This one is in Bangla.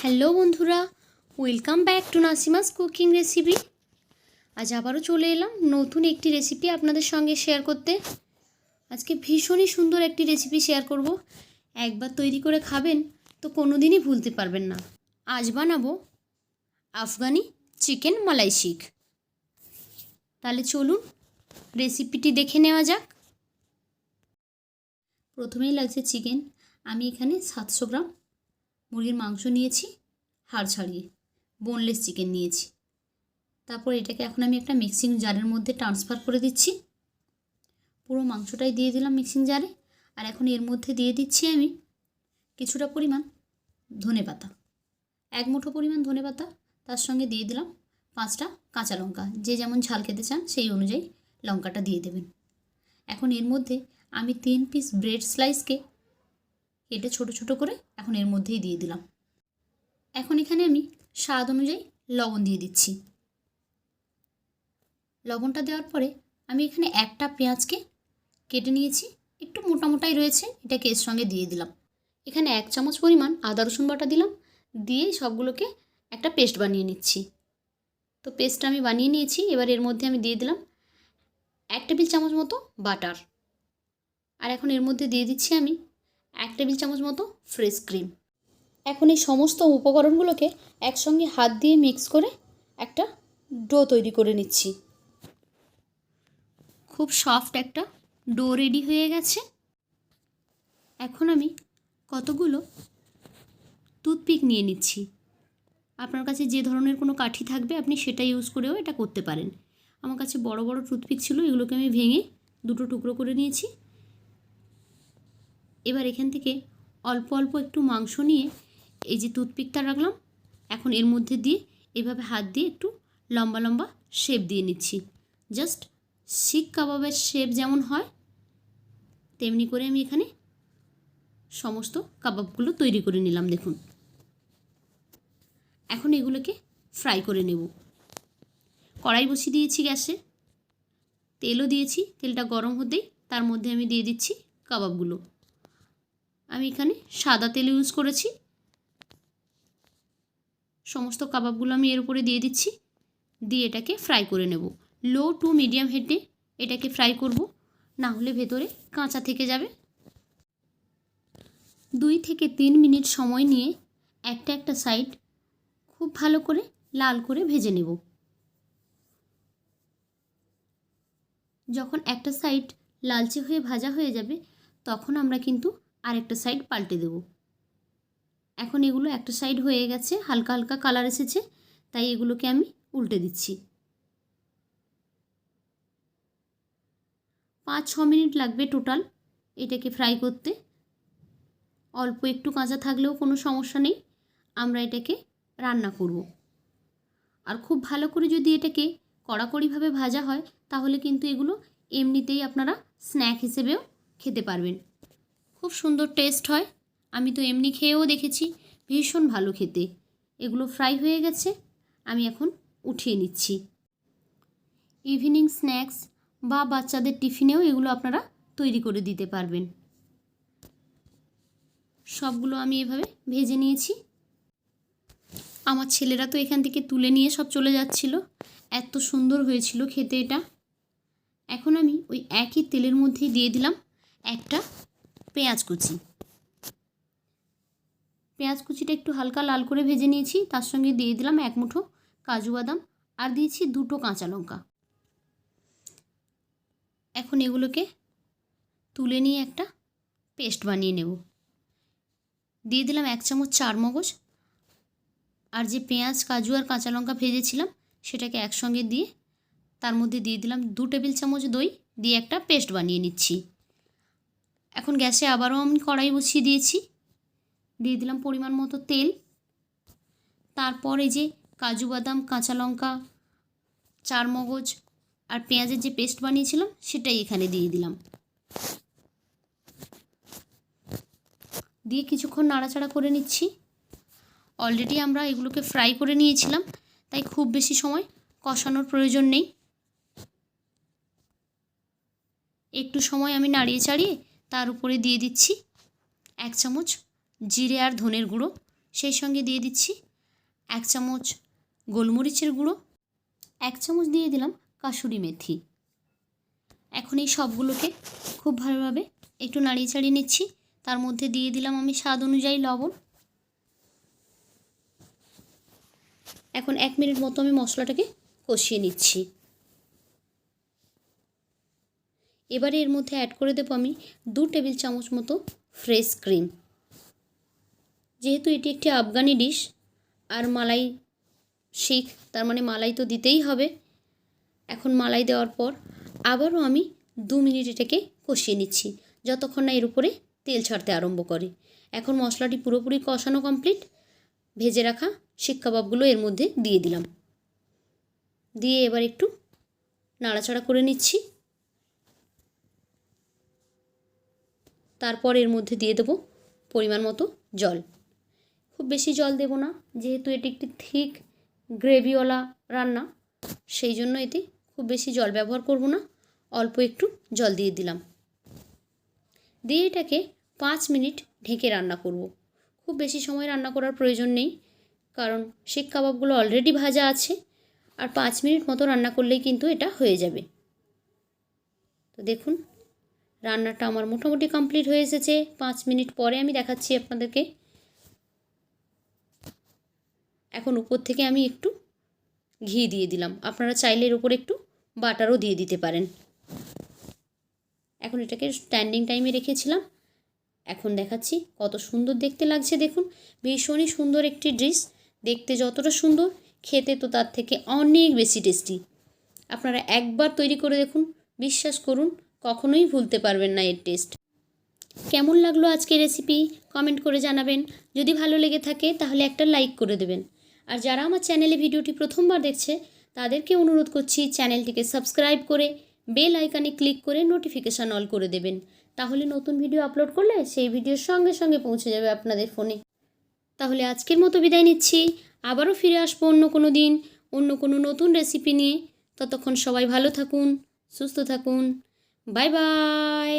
হ্যালো বন্ধুরা welcome back to Nasima's cooking recipe আজ আবারও চলে এলাম নতুন একটি রেসিপি আপনাদের সঙ্গে শেয়ার করতে। আজকে ভীষণই সুন্দর একটি রেসিপি শেয়ার করব। একবার তৈরি করে খাবেন তো কোনো দিনই ভুলতে পারবেন না। আজ বানাবো আফগানি চিকেন মালাই শিখ। তাহলে চলুন রেসিপিটি দেখে নেওয়া যাক। প্রথমেই লাগছে চিকেন। আমি এখানে সাতশো গ্রাম মুরগির মাংস নিয়েছি, হাড় ছাড়িয়ে বোনলেস চিকেন নিয়েছি। তারপর এটাকে এখন আমি একটা মিক্সিং জারের মধ্যে ট্রান্সফার করে দিচ্ছি। পুরো মাংসটাই দিয়ে দিলাম মিক্সিং জারে আর এখন এর মধ্যে দিয়ে দিচ্ছি আমি কিছুটা পরিমাণ ধনে পাতা। এক মুঠো পরিমাণ ধনে পাতা তার সঙ্গে দিয়ে দিলাম পাঁচটা কাঁচা লঙ্কা। যে যেমন ঝাল খেতে চান সেই অনুযায়ী লঙ্কাটা দিয়ে দেবেন। এখন এর মধ্যে আমি তিন পিস ব্রেড স্লাইসকে কেটে ছোট ছোট করে এখন এর মধ্যেই দিয়ে দিলাম। এখন এখানে আমি স্বাদ অনুযায়ী লবণ দিয়ে দিচ্ছি। লবণটা দেওয়ার পরে আমি এখানে একটা পেঁয়াজকে কেটে নিয়েছি। একটু মোটা মোটাই রয়েছে, এটাকে এর সঙ্গে দিয়ে দিলাম। এখানে এক চামচ পরিমাণ আদা রসুন বাটা দিলাম। দিয়ে সবগুলোকে একটা পেস্ট বানিয়ে নিচ্ছি। তো পেস্টটা আমি বানিয়ে নিয়েছি, এবার এর মধ্যে আমি দিয়ে দিলাম এক টেবিল চামচ মতো বাটার। আর এখন এর মধ্যে দিয়ে দিচ্ছি আমি এক টেবিল চামচ মতো ফ্রেশ ক্রিম। এখন এই সমস্ত উপকরণগুলোকে একসঙ্গে হাত দিয়ে মিক্স করে একটা ডো তৈরি করে নিচ্ছি। খুব সফট একটা ডো রেডি হয়ে গেছে। এখন আমি কতগুলো টুথপিক নিয়ে নিচ্ছি। আপনার কাছে যে ধরনের কোনো কাঠি থাকবে, আপনি সেটা ইউজ করেও এটা করতে পারেন। আমার কাছে বড় বড় টুথপিক ছিল, এগুলোকে আমি ভেঙে দুটো টুকরো করে নিয়েছি। এবার এখান থেকে অল্প অল্প একটু মাংস নিয়ে এই যে টুথপিকটা রাখলাম, এখন এর মধ্যে দিয়ে এভাবে হাত দিয়ে একটু লম্বা লম্বা শেপ দিয়ে নিচ্ছি। জাস্ট শিক কাবাবের শেপ যেমন হয়, তেমনি করে আমি এখানে সমস্ত কাবাবগুলো তৈরি করে নিলাম, দেখুন। এখন এগুলোকে ফ্রাই করে নেব। কড়াই বসিয়ে দিয়েছি গ্যাসে, তেলও দিয়েছি, তেলটা গরম হতেই তার মধ্যে আমি দিয়ে দিচ্ছি কাবাবগুলো। আমি এখানে সাদা তেল ইউজ করেছি। সমস্ত কাবাবগুলো আমি এর উপরে দিয়ে দিচ্ছি। দিয়ে এটাকে ফ্রাই করে নেব। লো টু মিডিয়াম হেডে এটাকে ফ্রাই করব। না হলে ভেতরে কাঁচা থেকে যাবে। দুই থেকে তিন মিনিট সময় নিয়ে একটা একটা সাইড খুব ভালো করে লাল করে ভেজে নেব। যখন একটা সাইড লালচে হয়ে ভাজা হয়ে যাবে, তখন আমরা কিন্তু আরেকটা সাইড পাল্টে দেব। এখন এগুলো একটা সাইড হয়ে গেছে, হালকা হালকা কালার এসেছে, তাই এগুলোকে আমি উল্টে দিচ্ছি। পাঁচ, ছ মিনিট লাগবে টোটাল এটাকে ফ্রাই করতে। অল্প একটু কাঁচা থাকলেও কোনো সমস্যা নেই, আমরা এটাকে রান্না করব। আর খুব ভালো করে যদি এটাকে কড়াকড়িভাবে ভাজা হয়, তাহলে কিন্তু এগুলো এমনিতেই আপনারা স্ন্যাক হিসেবেও খেতে পারবেন। খুব সুন্দর টেস্ট হয়। আমি তো এমনি খেয়েও দেখেছি, ভীষণ ভালো খেতে। এগুলো ফ্রাই হয়ে গেছে, আমি এখন উঠিয়ে নিচ্ছি। ইভিনিং স্ন্যাক্স বা বাচ্চাদের টিফিনেও এগুলো আপনারা তৈরি করে দিতে পারবেন। সবগুলো আমি এভাবে ভেজে নিয়েছি। আমার ছেলেরা তো এখান থেকে তুলে নিয়ে সব চলে যাচ্ছিল। এত সুন্দর হয়েছিল খেতে এটা। এখন আমি ওই একই তেলের মধ্যেই দিয়ে দিলাম একটা পেঁয়াজ কুচি। পেঁয়াজ কুচিটা একটু হালকা লাল করে ভেজে নিয়েছি, তার সঙ্গে দিয়ে দিলাম এক মুঠো কাজু বাদাম আর দিয়েছি দুটো কাঁচা লঙ্কা। এখন এগুলোকে তুলে নিয়ে একটা পেস্ট বানিয়ে নেব। দিয়ে দিলাম এক চামচ চার মগজ আর যে পেঁয়াজ, কাজু আর কাঁচা লঙ্কা ভেজেছিলাম, সেটাকে একসঙ্গে দিয়ে তার মধ্যে দিয়ে দিলাম দু টেবিল চামচ দই, দিয়ে একটা পেস্ট বানিয়ে নিচ্ছি। এখন গ্যাসে আবারও আমি কড়াই বসিয়ে দিয়েছি। দিয়ে দিলাম পরিমাণ মতো তেল। তারপর যে কাজু বাদাম, কাঁচা লঙ্কা চার মগজ আর পেঁয়াজের যে পেস্ট বানিয়েছিলাম সেটাই এখানে দিয়ে দিলাম। দিয়ে কিছুক্ষণ নাড়াচাড়া করে নিচ্ছি। অলরেডি আমরা এগুলোকে ফ্রাই করে নিয়েছিলাম, তাই খুব বেশি সময় কষানোর প্রয়োজন নেই। একটু সময় আমি নাড়িয়ে চাড়িয়ে তার উপরে দিয়ে দিচ্ছি এক চামচ জিরে আর ধনের গুঁড়ো। সেই সঙ্গে দিয়ে দিচ্ছি এক চামচ গোলমরিচের গুঁড়ো। এক চামচ দিয়ে দিলাম কাসুরি মেথি। এখন এই সবগুলোকে খুব ভালোভাবে একটু নাড়িয়ে চাড়িয়ে নিচ্ছি। তার মধ্যে দিয়ে দিলাম আমি স্বাদ অনুযায়ী লবণ। এখন এক মিনিট মতো আমি মশলাটাকে কষিয়ে নিচ্ছি। এবারে এর মধ্যে অ্যাড করে দেবো আমি দু টেবিল চামচ মতো ফ্রেশ ক্রিম যেহেতু এটি একটি আফগানি ডিশ আর মালাই শিখ, তার মানে মালাই তো দিতেই হবে। এখন মালাই দেওয়ার পর আবারও আমি দু মিনিট এটাকে কষিয়ে নিচ্ছি, যতক্ষণ না এর উপরে তেল ছাড়তে আরম্ভ করে। এখন মশলাটি পুরোপুরি কষানো কমপ্লিট ভেজে রাখা শিক কাবাবগুলো এর মধ্যে দিয়ে দিলাম। দিয়ে এবার একটু নাড়াচাড়া করে নিচ্ছি। তারপর এর মধ্যে দিয়ে দেবো পরিমাণ মতো জল। খুব বেশি জল দেব না, যেহেতু এটি একটি থিক গ্রেভিওয়ালা রান্না, সেই জন্য এতে খুব বেশি জল ব্যবহার করব না, অল্প একটু জল দিয়ে দিলাম। দিয়ে এটাকে পাঁচ মিনিট ঢেকে রান্না করব। খুব বেশি সময় রান্না করার প্রয়োজন নেই, কারণ শিক কাবাবগুলো অলরেডি ভাজা আছে, আর পাঁচ মিনিট মতো রান্না করলেই কিন্তু এটা হয়ে যাবে। তো দেখুন রান্নাটা আমার মোটামুটি কমপ্লিট হয়ে এসেছে। পাঁচ মিনিট পরে আমি দেখাচ্ছি আপনাদেরকে। এখন উপর থেকে আমি একটু ঘি দিয়ে দিলাম। আপনারা চাইলে এর উপর একটু বাটারও দিয়ে দিতে পারেন। এখন এটাকে স্ট্যান্ডিং টাইমে রেখেছিলাম। এখন দেখাচ্ছি কত সুন্দর দেখতে লাগছে। দেখুন, ভীষণই সুন্দর একটি ডিশ দেখতে যতটা সুন্দর, খেতে তো তার থেকে অনেক বেশি টেস্টি আপনারা একবার তৈরি করে দেখুন, বিশ্বাস করুন কখনোই ভুলতে পারবেন না এর টেস্ট। কেমন লাগল আজকের রেসিপি কমেন্ট করে জানাবেন। যদি ভালো লেগে থাকে, তাহলে একটা লাইক করে দেবেন। আর যারা আমার চ্যানেলে ভিডিওটি প্রথমবার দেখছে, তাদেরকে অনুরোধ করছি চ্যানেলটিকে সাবস্ক্রাইব করে বেল আইকনে ক্লিক করে নোটিফিকেশান অল করে দেবেন। তাহলে নতুন ভিডিও আপলোড করলে সেই ভিডিওর সঙ্গে সঙ্গে পৌঁছে যাবে আপনাদের ফোনে তাহলে আজকের মতো বিদায় নিচ্ছি। আবারও ফিরে আসব অন্য কোনো দিন, অন্য কোনো নতুন রেসিপি নিয়ে। ততক্ষণ সবাই ভালো থাকুন, সুস্থ থাকুন। Bye bye